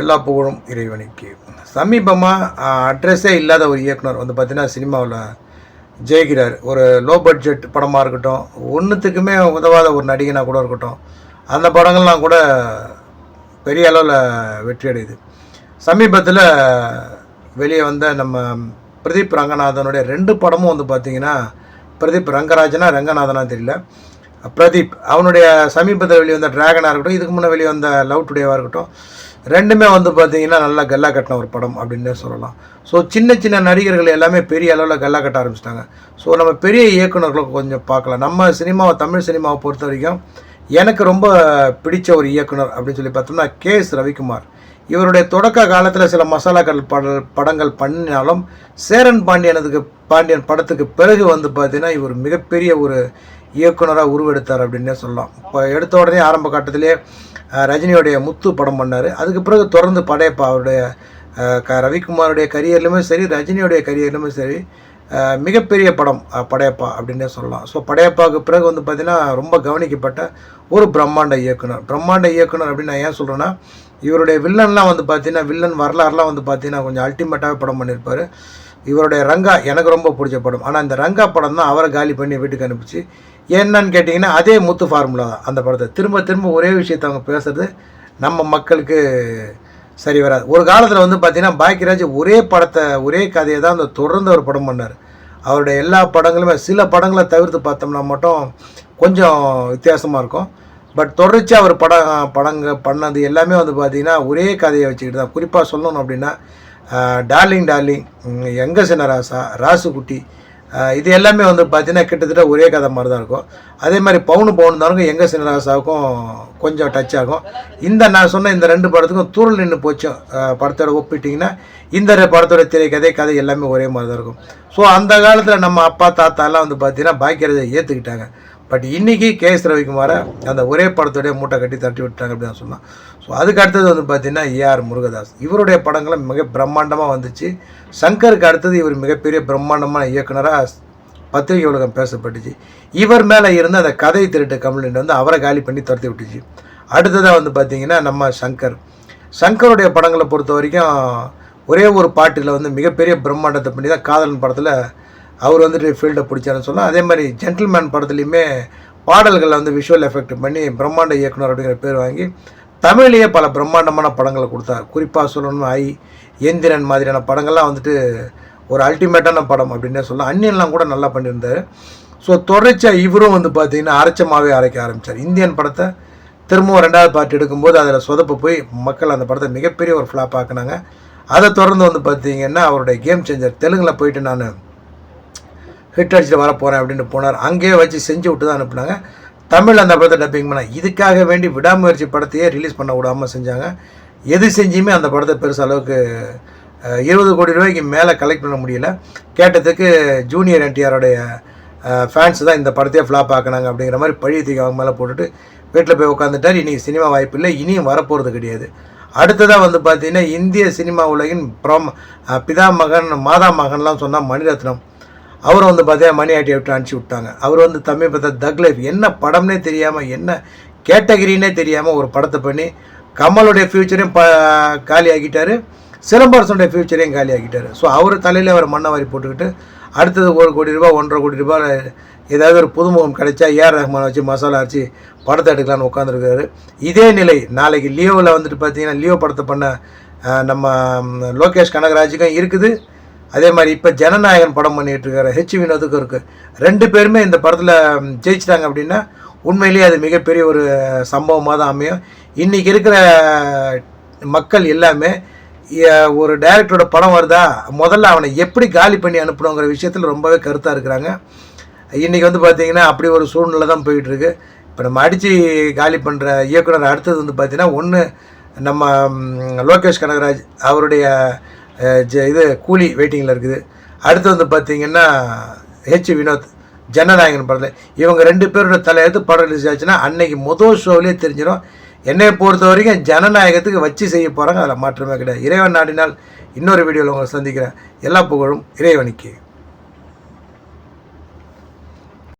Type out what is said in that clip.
எல்லா புகழும் இறைவனுக்கு. சமீபமாக அட்ரஸே இல்லாத ஒரு இயக்குனர் வந்து பார்த்தீங்கன்னா சினிமாவில் ஜெயிக்கிறார். ஒரு லோ பட்ஜெட் படமாக இருக்கட்டும் ஒன்றுத்துக்குமே உதவாத ஒரு நடிகனாக கூட இருக்கட்டும் அந்த படங்கள்லாம் கூட பெரிய அளவில் வெற்றி அடையுது. சமீபத்தில் வெளியே வந்த நம்ம பிரதீப் ரங்கநாதனுடைய ரெண்டு படமும் வந்து பார்த்திங்கன்னா பிரதீப் ரங்கராஜனா ரங்கநாதனா தெரியல. பிரதீப் அவனுடைய சமீபத்தில் வெளிவந்த டிராகனாக இருக்கட்டும் இதுக்கு முன்னே வெளிவந்த லவ் டுடேவாக இருக்கட்டும் ரெண்டுமே வந்து பார்த்திங்கன்னா நல்லா கல்லா கட்டின ஒரு படம் அப்படின்னே சொல்லலாம். ஸோ சின்ன சின்ன நடிகர்கள் எல்லாமே பெரிய அளவில் கல்லா கட்ட ஆரம்பிச்சிட்டாங்க. ஸோ நம்ம பெரிய இயக்குநர்களை கொஞ்சம் பார்க்கலாம். நம்ம சினிமாவை தமிழ் சினிமாவை பொறுத்த வரைக்கும் எனக்கு ரொம்ப பிடிச்ச ஒரு இயக்குனர் அப்படின்னு சொல்லி பார்த்தோம்னா கே எஸ் ரவிக்குமார். இவருடைய தொடக்க காலத்தில் சில மசாலாக்கள் பட படங்கள் பண்ணினாலும் சேரன் பாண்டியனதுக்கு பாண்டியன் படத்துக்கு பிறகு வந்து பார்த்திங்கன்னா இவர் மிகப்பெரிய ஒரு இயக்குனராக உருவெடுத்தார் அப்படின்னே சொல்லலாம். இப்போ எடுத்த உடனே ஆரம்ப கட்டத்திலே ரஜினியுடைய ரஜினியோடைய முத்து படம் பண்ணார். அதுக்கு பிறகு தொடர்ந்து படையப்பா அவருடைய க ரவிக்குமாருடைய கரியர்லையுமே சரி ரஜினியோடைய கரியர்லையுமே சரி மிகப்பெரிய படம் படையப்பா அப்படின்னே சொல்லலாம். ஸோ படையப்பாவுக்கு பிறகு வந்து பார்த்திங்கன்னா ரொம்ப கவனிக்கப்பட்ட ஒரு பிரம்மாண்ட இயக்குனர். பிரம்மாண்ட இயக்குனர் அப்படின்னு நான் ஏன் சொல்கிறேன்னா இவருடைய வில்லன்லாம் வந்து பார்த்தீங்கன்னா வில்லன் வரலாறுலாம் வந்து பார்த்தீங்கன்னா கொஞ்சம் அல்டிமேட்டாகவே படம் பண்ணியிருப்பார் இவருடைய ரங்கா எனக்கு ரொம்ப பிடிச்ச படம். ஆனால் இந்த ரங்கா படம் தான் அவரை காலி பண்ணி வீட்டுக்கு அனுப்பிச்சு. என்னன்னு கேட்டிங்கன்னா அதே முத்து ஃபார்முலா தான் அந்த படத்தை. திரும்ப திரும்ப ஒரே விஷயத்தை அவங்க பேசுறது நம்ம மக்களுக்கு சரி வராது. ஒரு காலத்தில் வந்து பார்த்திங்கன்னா பாக்கியராஜ் ஒரே படத்தை ஒரே கதையை தான் அந்த தொடர்ந்து ஒரு படம் பண்ணார். அவருடைய எல்லா படங்களுமே சில படங்களை தவிர்த்து பார்த்தோம்னா மட்டும் கொஞ்சம் வித்தியாசமாக இருக்கும். பட் தொடர்ச்சி அவர் படம் படங்க பண்ணது எல்லாமே வந்து பார்த்திங்கன்னா ஒரே கதையை வச்சுக்கிட்டு தான். குறிப்பாக சொல்லணும் அப்படின்னா டார்லிங் டார்லிங் ம், எங்க சின்னராசா ராசுக்குட்டி இது எல்லாமே வந்து பார்த்தீங்கன்னா கிட்டத்தட்ட ஒரே கதை மாதிரி தான் இருக்கும். அதே மாதிரி பவுனு பவுன் தானுக்கும் எங்கள் சின்னராசாவுக்கும் கொஞ்சம் டச் ஆகும் இந்த நான் சொன்ன இந்த ரெண்டு படத்துக்கும் தூரல் நின்று போச்சும் படத்தோட ஒப்பிட்டிங்கன்னா இந்த படத்தோட திரைக்கதை கதை எல்லாமே ஒரே மாதிரி தான் இருக்கும். ஸோ அந்த காலத்தில் நம்ம அப்பா தாத்தாலாம் வந்து பார்த்தீங்கன்னா பாக்கியரதை ஏற்றுக்கிட்டாங்க பட் இன்றைக்கி கே எஸ் ரவிக்குமாரை அந்த ஒரே படத்தோடைய மூட்டை கட்டி தட்டி விட்டாங்க அப்படின்னு தான் சொல்லலாம் ஸோ அதுக்கு அடுத்தது வந்து பார்த்தீங்கன்னா ஏஆர் முருகதாஸ். இவருடைய படங்களும் மிக பிரம்மாண்டமாக வந்துச்சு. சங்கருக்கு அடுத்தது இவர் மிகப்பெரிய பிரம்மாண்டமான இயக்குனராக பத்திரிகை உலகம் பேசப்பட்டுச்சு. இவர் மேலே இருந்த அந்த கதை திருட்டு கம்ப்ளைண்ட் வந்து அவரை காலி பண்ணி துரத்தி விட்டுச்சு. அடுத்ததாக வந்து பார்த்தீங்கன்னா நம்ம சங்கர். சங்கருடைய படங்களை பொறுத்த வரைக்கும் ஒரே ஒரு பாட்டில் வந்து மிகப்பெரிய பிரம்மாண்டத்தை பண்ணி தான் காதலன் படத்தில் அவர் வந்துட்டு ஃபீல்டை பிடிச்சாருன்னு சொன்னால் அதே மாதிரி ஜென்டில்மேன் படத்துலையுமே பாடல்களை வந்து விஷுவல் எஃபெக்ட் பண்ணி பிரம்மாண்ட இயக்குனர் அப்படிங்கிற பேர் வாங்கி தமிழ்லேயே பல பிரம்மாண்டமான படங்களை கொடுத்தார். குறிப்பாக சொல்லணும் ஐ எந்திரன் மாதிரியான படங்கள்லாம் வந்துட்டு ஒரு அல்டிமேட்டான படம் அப்படின்னே சொல்லலாம். அன்னியன்லாம் கூட நல்லா பண்ணியிருந்தார். ஸோ தொடர்ச்சியாக இவரும் வந்து பார்த்தீங்கன்னா அரைச்சமாகவே அரைக்க ஆரம்பித்தார் இந்தியன் படத்தை திரும்பவும் ரெண்டாவது பாட்டு எடுக்கும்போது அதில் சொதப்பு போய் மக்கள் அந்த படத்தை மிகப்பெரிய ஒரு ஃப்ளாப் ஆக்குனாங்க. அதை தொடர்ந்து வந்து பார்த்தீங்கன்னா அவருடைய கேம் சேஞ்சர் தெலுங்கில் போயிட்டு நான் ஹிட் அடிச்சுட்டு வர போகிறேன் அப்படின்னு போனார். அங்கேயே வச்சு செஞ்சு விட்டு தான் அனுப்புனாங்க. தமிழ் அந்த படத்தை டப்பிங் பண்ண இதுக்காக வேண்டி விடாமுயற்சி படத்தையே ரிலீஸ் பண்ண விடாமல் செஞ்சாங்க. எது செஞ்சுமே அந்த படத்தை பெருசு அளவுக்கு இருபது கோடி ரூபாய்க்கு மேலே கலெக்ட் பண்ண முடியல. கேட்டதுக்கு ஜூனியர் என்டிஆரோடைய ஃபேன்ஸ் தான் இந்த படத்தையே ஃப்ளாப் ஆக்கினாங்க அப்படிங்கிற மாதிரி பழைய தூக்கி அவங்க மேலே போட்டுட்டு வீட்டில் போய் உட்காந்துட்டார் இன்றைக்கி சினிமா வாய்ப்பு இல்லை. இனியும் வரப்போகிறது கிடையாது. அடுத்ததாக வந்து பார்த்தீங்கன்னா இந்திய சினிமா உலகின் பிரம் பிதா மகன் மாதா மகன்லாம் சொன்னால் மணிரத்னம். அவரும் வந்து பார்த்தீங்கன்னா மணி ஆட்டி விட்டு அனுப்பிச்சி விட்டாங்க. அவர் வந்து சமீபத்தை தக் லைஃப் என்ன படம்னே தெரியாமல் என்ன கேட்டகிரினே தெரியாமல் ஒரு படத்தை பண்ணி கமலுடைய ஃப்யூச்சரையும் ப காலி ஆக்கிட்டாரு சிலம்பரசனுடைய ஃப்யூச்சரையும் காலி ஆக்கிட்டார் ஸோ அவர் தலையில் அவர் மண்ணை வாரி போட்டுக்கிட்டு அடுத்தது ஒரு கோடி ரூபாய் ஒன்றரை கோடி ரூபா ஏதாவது ஒரு புதுமுகம் கிடைச்சா ஏஆர் ரஹ்மான் வச்சு மசாலா அரைச்சி படத்தை எடுக்கலான்னு உட்காந்துருக்காரு இதே நிலை நாளைக்கு லியோவில் வந்துட்டு பார்த்தீங்கன்னா லியோ படத்தை பண்ண நம்ம லோகேஷ் கனகராஜுக்கும் இருக்குது. அதே மாதிரி இப்போ ஜனநாயகன் படம் பண்ணிகிட்டு இருக்காரு ஹெச் வினோதுக்கும் இருக்குது ரெண்டு பேருமே இந்த படத்தில் ஜெயிச்சிட்டாங்க அப்படின்னா உண்மையிலேயே அது மிகப்பெரிய ஒரு சம்பவமாக தான் அமையும். இன்றைக்கி இருக்கிற மக்கள் எல்லாமே ஒரு டைரக்டரோட படம் வருதா முதல்ல அவனை எப்படி காலி பண்ணி அனுப்பணுங்கிற விஷயத்தில் ரொம்பவே கருத்தாக இருக்கிறாங்க. இன்றைக்கி வந்து பார்த்திங்கன்னா அப்படி ஒரு சூழ்நிலை தான் போயிட்டுருக்கு இப்போ நம்ம அடித்து காலி பண்ணுற இயக்குனர் அடுத்தது வந்து பார்த்திங்கன்னா ஒன்று நம்ம லோகேஷ் கனகராஜ் அவருடைய இது கூலி வெயிட்டிங்கில் இருக்குது. அடுத்து வந்து பார்த்தீங்கன்னா ஹெச் வினோத் ஜனநாயகன் படத்தில். இவங்க ரெண்டு பேரோட தலையெடுத்து படம் ரிலீஸ் ஆச்சுன்னா அன்னைக்கு முதல் ஷோவிலே தெரிஞ்சிடும் என்னை பொறுத்த வரைக்கும் ஜனநாயகத்துக்கு வச்சு செய்ய போகிறாங்க அதில் மாற்றமே கிடையாது. இறைவன் நாடினால் இன்னொரு வீடியோவில் உங்களை சந்திக்கிறேன். எல்லா புகழும் இறைவனுக்கு.